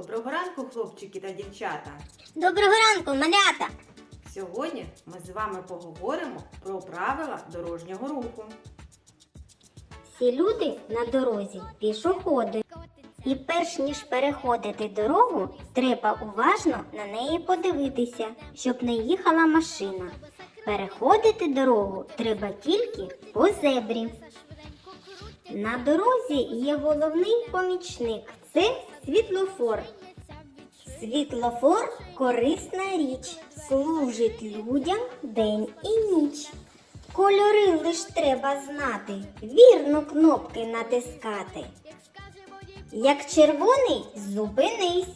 Доброго ранку, хлопчики та дівчата! Доброго ранку, малята! Сьогодні ми з вами поговоримо про правила дорожнього руху. Всі люди на дорозі пішоходи. І перш ніж переходити дорогу, треба уважно на неї подивитися, щоб не їхала машина. Переходити дорогу треба тільки по зебрі. На дорозі є головний помічник це світлофор. Світлофор корисна річ, служить людям день і ніч. Кольори лиш треба знати, вірно кнопки натискати. Як червоний, зупинись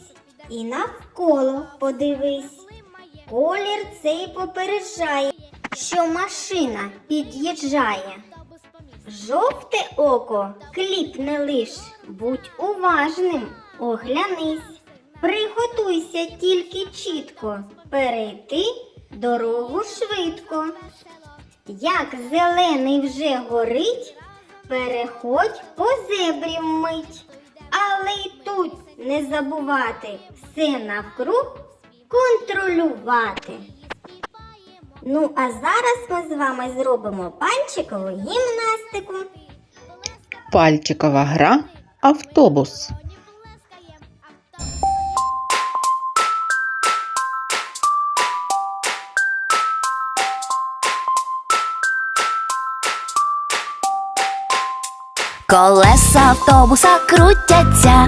і навколо подивись. Колір цей попереджає, що машина під'їжджає. Жовте око кліпне лиш, будь уважним, оглянись. Приготуйся тільки чітко, перейти дорогу швидко. Як зелений вже горить, переходь по зебрі вмить. Але й тут не забувати все навкруг контролювати. Ну, а зараз ми з вами зробимо пальчикову гімнастику. Пальчикова гра автобус. Колеса автобуса крутяться,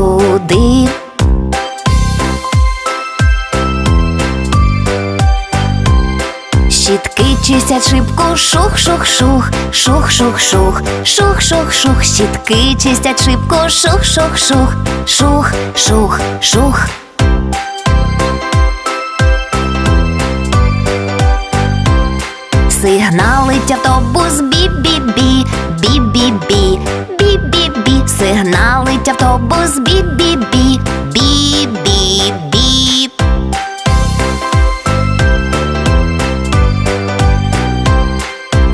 Шибку, шух-шух-шух, шух-шух-шух, шух-шух-шух, щітки чистять шибку, шух-шух-шух, шух-шух-шух. Сигналить автобус бі-бі-бі, бі-бі-бі, бі-бі-бі, сигналить автобус бі-бі-бі.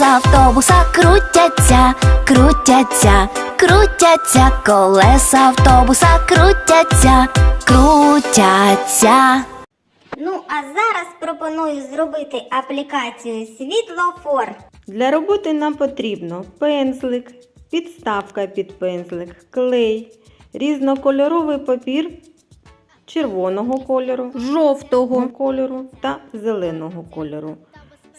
Колеса автобуса крутяться, крутяться, крутяться, колеса автобуса крутяться, крутяться. Ну, а зараз пропоную зробити аплікацію світлофор. Для роботи нам потрібно пензлик, підставка під пензлик, клей, різнокольоровий папір червоного кольору, жовтого кольору та зеленого кольору,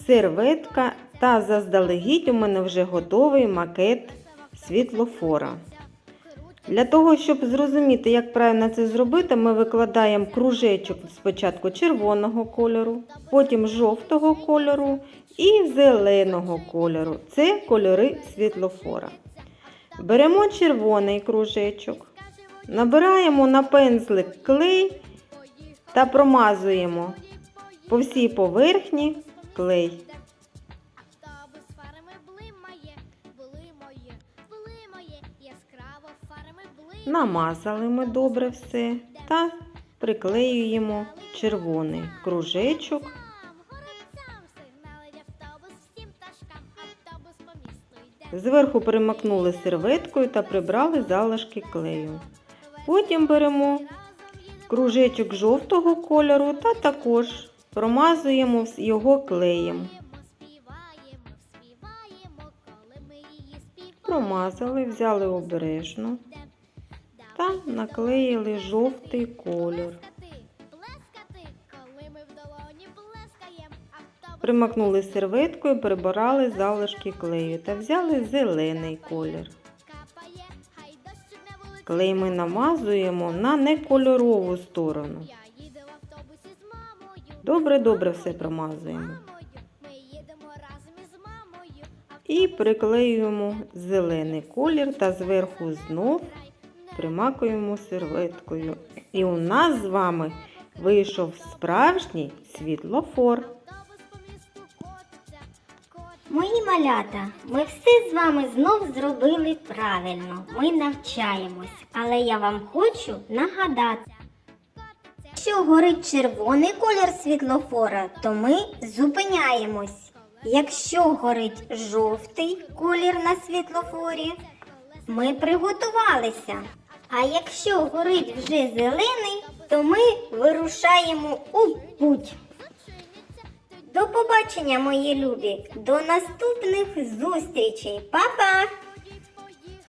серветка та заздалегідь у мене вже готовий макет світлофора. Для того, щоб зрозуміти, як правильно це зробити, ми викладаємо кружечок спочатку червоного кольору, потім жовтого кольору і зеленого кольору. Це кольори світлофора. Беремо червоний кружечок, набираємо на пензлик клей та промазуємо по всій поверхні клей. Намазали ми добре все та приклеюємо червоний кружечок. Зверху перемакнули серветкою та прибрали залишки клею. Потім беремо кружечок жовтого кольору та також промазуємо його клеєм. Промазали, взяли обережно наклеїли жовтий колір. Примакнули серветкою, прибирали залишки клею та взяли зелений колір. Клей ми намазуємо на некольорову сторону. Добре, добре все промазуємо. І приклеюємо зелений колір та зверху знов примакуємо серветкою. І у нас з вами вийшов справжній світлофор. Мої малята, ми все з вами знов зробили правильно. Ми навчаємось, але я вам хочу нагадати. Якщо горить червоний колір світлофора, то ми зупиняємось. Якщо горить жовтий колір на світлофорі, ми приготувалися. А якщо горить вже зелений, то ми вирушаємо у путь. До побачення, мої любі! До наступних зустрічей! Па-па!